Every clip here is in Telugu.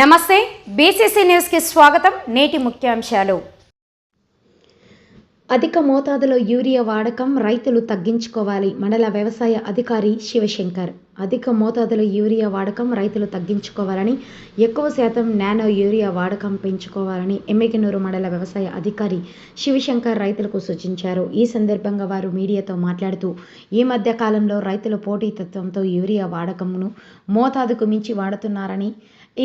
నమస్తే బీసీసీ న్యూస్కి స్వాగతం. నేటి ముఖ్యాంశాలు. అధిక మోతాదులో యూరియా వాడకం రైతులు తగ్గించుకోవాలి మండల వ్యవసాయ అధికారి శివశంకర్. అధిక మోతాదులో యూరియా వాడకం రైతులు తగ్గించుకోవాలని ఎక్కువ శాతం నానో యూరియా వాడకం పెంచుకోవాలని ఎమ్మెగనూరు మండల వ్యవసాయ అధికారి శివశంకర్ రైతులకు సూచించారు. ఈ సందర్భంగా వారు మీడియాతో మాట్లాడుతూ ఈ మధ్య కాలంలో రైతులు పోటీతత్వంతో యూరియా వాడకంను మోతాదుకు మించి వాడుతున్నారని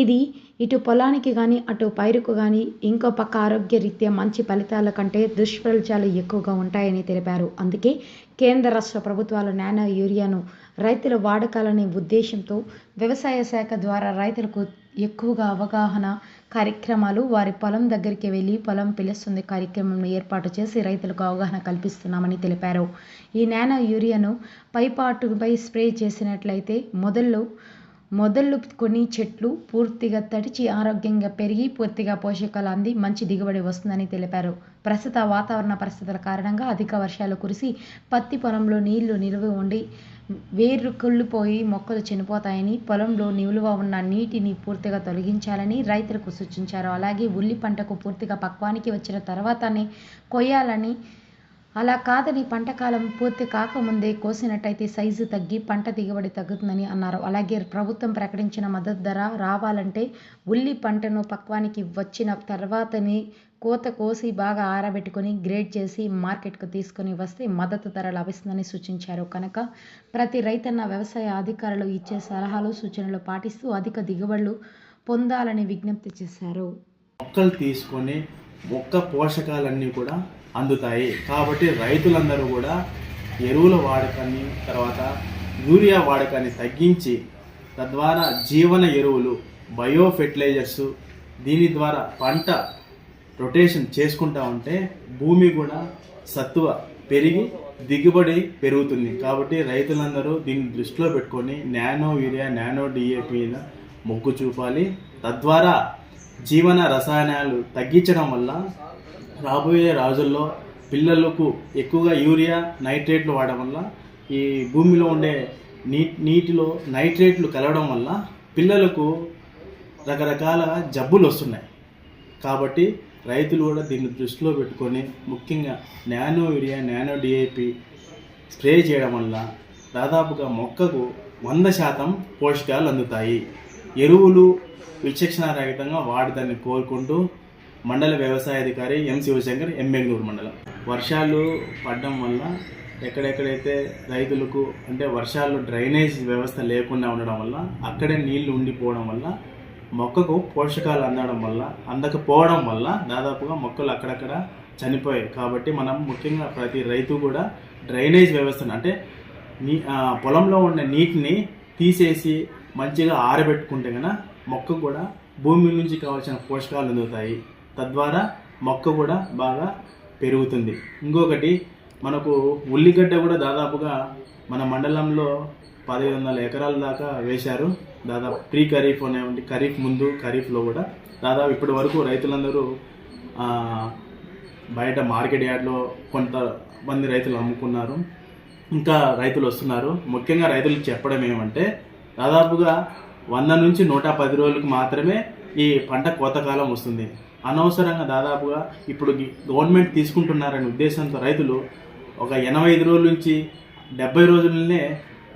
ఇది ఇటు పొలానికి కానీ అటు పైరుకు కానీ ఇంకో పక్క ఆరోగ్య రీత్యా మంచి ఫలితాల కంటే దుష్ఫలితాలు ఎక్కువగా ఉంటాయని తెలిపారు. అందుకే కేంద్ర రాష్ట్ర ప్రభుత్వాలు నానో యూరియాను రైతుల వాడకాలనే ఉద్దేశంతో వ్యవసాయ శాఖ ద్వారా రైతులకు ఎక్కువగా అవగాహన కార్యక్రమాలు వారి పొలం దగ్గరికి వెళ్ళి పొలం పిలుస్తుంది కార్యక్రమం ఏర్పాటు చేసి రైతులకు అవగాహన కల్పిస్తున్నామని తెలిపారు. ఈ నానో యూరియాను పైపాటుపై స్ప్రే చేసినట్లయితే మొదల్లో మొదలుకొని కొన్ని చెట్లు పూర్తిగా తడిచి ఆరోగ్యంగా పెరిగి పూర్తిగా పోషకాలు అంది మంచి దిగుబడి వస్తుందని తెలిపారు. ప్రస్తుత వాతావరణ పరిస్థితుల కారణంగా అధిక వర్షాలు కురిసి పత్తి పొలంలో నీళ్ళు నిలువ ఉండి వేర్లు కుళ్ళిపోయి మొక్కలు చనిపోతాయని పొలంలో నిలువ ఉన్న నీటిని పూర్తిగా తొలగించాలని రైతులకు సూచించారు. అలాగే ఉల్లి పంటకు పూర్తిగా పక్వానికి వచ్చిన తర్వాతనే కొయ్యాలని అలా కాదని పంట కాలం పూర్తి కాకముందే కోసినట్టయితే సైజు తగ్గి పంట దిగుబడి తగ్గుతుందని అన్నారు. అలాగే ప్రభుత్వం ప్రకటించిన మద్దతు ధర రావాలంటే ఉల్లి పంటను పక్వానికి వచ్చిన తర్వాతనే కోత కోసి బాగా ఆరబెట్టుకొని గ్రేడ్ చేసి మార్కెట్కు తీసుకొని వస్తే మద్దతు ధర లభిస్తుందని సూచించారు. కనుక ప్రతి రైతన్న వ్యవసాయ అధికారులు ఇచ్చే సలహాలు సూచనలు పాటిస్తూ అధిక దిగుబడులు పొందాలని విజ్ఞప్తి చేశారు. మొక్కలు తీసుకొని మొక్క పోషకాలన్నీ కూడా అందుతాయి. కాబట్టి రైతులందరూ కూడా ఎరువుల వాడకాన్ని తర్వాత యూరియా వాడకాన్ని తగ్గించి తద్వారా జీవన ఎరువులు బయో ఫెర్టిలైజర్స్ దీని ద్వారా పంట రొటేషన్ చేసుకుంటా ఉంటే భూమి కూడా సత్తువ పెరిగి దిగుబడి పెరుగుతుంది. కాబట్టి రైతులందరూ దీన్ని దృష్టిలో పెట్టుకొని నానో యూరియా నానో డిఏపి మొగ్గు చూపాలి. తద్వారా జీవన రసాయనాలు తగ్గించడం వల్ల రాబోయే రోజుల్లో పిల్లలకు ఎక్కువగా యూరియా నైట్రేట్లు వాడడం వల్ల ఈ భూమిలో ఉండే నీ నీటిలో నైట్రేట్లు కలవడం వల్ల పిల్లలకు రకరకాల జబ్బులు వస్తున్నాయి. కాబట్టి రైతులు కూడా దీన్ని దృష్టిలో పెట్టుకొని ముఖ్యంగా nano urea nano DAP spray చేయడం వల్ల దాదాపుగా మొక్కకు వంద శాతం పోషకాలు అందుతాయి. ఎరువులు విచక్షణారహితంగా వాడదాన్ని కోరుకుంటూ మండల వ్యవసాయ అధికారి ఎం శివశంకర్ ఎమ్మెగ్నూరు మండలం. వర్షాలు పడడం వల్ల ఎక్కడెక్కడైతే రైతులకు అంటే వర్షాలు డ్రైనేజ్ వ్యవస్థ లేకుండా ఉండడం వల్ల అక్కడే నీళ్ళు ఉండిపోవడం వల్ల మొక్కకు పోషకాలు అందడం వల్ల అందకపోవడం వల్ల దాదాపుగా మొక్కలు అక్కడక్కడ చనిపోయాయి. కాబట్టి మనం ముఖ్యంగా ప్రతి రైతు కూడా డ్రైనేజ్ వ్యవస్థను అంటే నీ పొలంలో ఉన్న నీటిని తీసేసి మంచిగా ఆరబెట్టుకుంటే కనుక మొక్క కూడా భూమి నుంచి కావాల్సిన పోషకాలు అందుతాయి. తద్వారా మొక్క కూడా బాగా పెరుగుతుంది. ఇంకొకటి మనకు ఉల్లిగడ్డ కూడా దాదాపుగా మన మండలంలో పదిహేను వందల ఎకరాల దాకా వేశారు. దాదాపు ప్రీ ఖరీఫ్ అనేవంటి ఖరీఫ్ ముందు ఖరీఫ్లో కూడా. దాదాపు ఇప్పటి వరకు రైతులందరూ బయట మార్కెట్ యార్డ్లో కొంతమంది రైతులు అమ్ముకున్నారు. ఇంకా రైతులు వస్తున్నారు. ముఖ్యంగా రైతులకు చెప్పడం ఏమంటే దాదాపుగా వంద నుంచి నూట పది రోజులకు మాత్రమే ఈ పంట కోతకాలం వస్తుంది. అనవసరంగా దాదాపుగా ఇప్పుడు గవర్నమెంట్ తీసుకుంటున్నారనే ఉద్దేశంతో రైతులు ఒక ఎనభై ఐదు రోజుల నుంచి డెబ్బై రోజులనే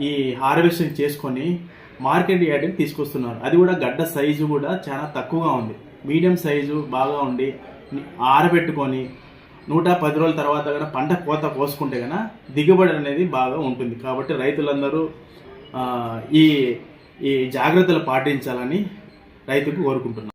ఈ హార్వెస్టింగ్ చేసుకొని మార్కెట్ యార్డ్కి తీసుకొస్తున్నారు. అది కూడా గడ్డ సైజు కూడా చాలా తక్కువగా ఉంది. మీడియం సైజు బాగా ఉండి ఆరబెట్టుకొని నూట పది రోజుల తర్వాత కనుక పంట కోత కోసుకుంటే కనుక దిగుబడి అనేది బాగా ఉంటుంది. కాబట్టి రైతులందరూ ఈ ఈ జాగ్రత్తలు పాటించాలని రైతుకు కోరుకుంటున్నాను